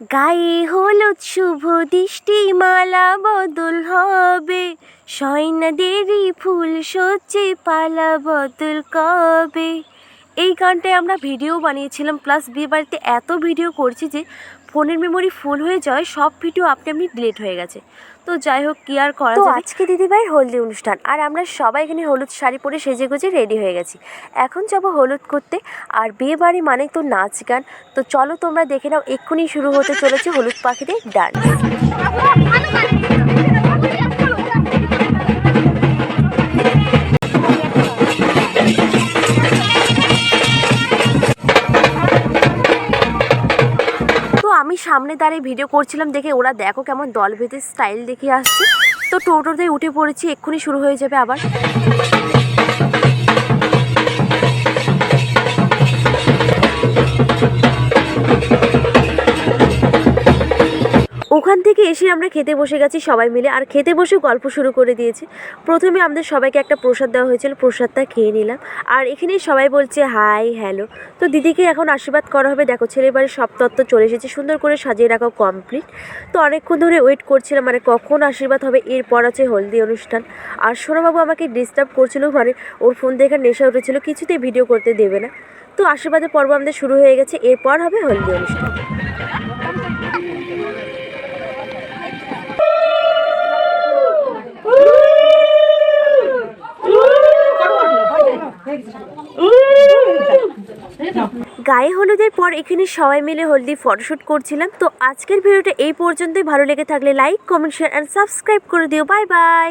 গায়ে হলুদ শুভ দৃষ্টি মালা বদল হবে। দেরি ফুল সজ্জে পালা বদল কবে। এই গানটায় আমরা ভিডিও বানিয়েছিলাম প্লাস বিয়ে বাড়িতে এত ভিডিও করছি যে ফোনের মেমোরি ফুল হয়ে যায় সব ভিডিও আপনি আপনি ডিলিট হয়ে গেছে। তো যাই হোক কি আর করা তো আজকে দিদিভাই হলদি অনুষ্ঠান আর আমরা সবাই এখানে হলুদ শাড়ি পরে সেজে গুজে রেডি হয়ে গেছি। এখন যাব হলুদ করতে আর বিয়ে বাড়ি মানে তো নাচ গান। তো চলো তোমরা দেখে নাও এক্ষুনি শুরু হতে চলেছে হলুদ পাখিদের ডান্স আমি সামনে দাঁড়িয়ে ভিডিও করছিলাম, দেখে ওরা দেখো কেমন দল স্টাইল দেখে আসছে। তো টোটোতে উঠে পড়েছি, এক্ষুনি শুরু হয়ে যাবে আবার। ওখান থেকে এসে আমরা খেতে বসে গেছি, সবাই মিলে। আর খেতে বসে গল্প শুরু করে দিয়েছি। প্রথমে আমাদের সবাইকে একটা প্রসাদ দেওয়া হয়েছিল, প্রসাদটা খেয়ে নিলাম। আর এখানে সবাই বলছে, হাই, হ্যালো। তো দিদিকে এখন আশীর্বাদ করা হবে। দেখো ছেলে বাড়ির সব তত্ত্ব চলে এসেছে। সুন্দর করে সাজিয়ে রাখা কমপ্লিট তো অনেকক্ষণ ধরে ওয়েট করছিলাম মানে কখন আশীর্বাদ হবে, এরপর আছে হলদি অনুষ্ঠান। আর সোনাবাবু আমাকে ডিস্টার্ব করছিল মানে ওর ফোন দেখার নেশা উঠেছিল, কিছুতেই ভিডিও করতে দেবে না। তো আশীর্বাদের পর্ব আমাদের শুরু হয়ে গেছে। এরপর হবে হলদি অনুষ্ঠান। গায়ে হলুদের পর এখানে সবাই মিলে হলদি ফটোশ্যুট করছিলাম। তো আজকের ভিডিওটা এই পর্যন্তই। ভালো লেগে থাকলে like comment share and subscribe করে দিও। Bye bye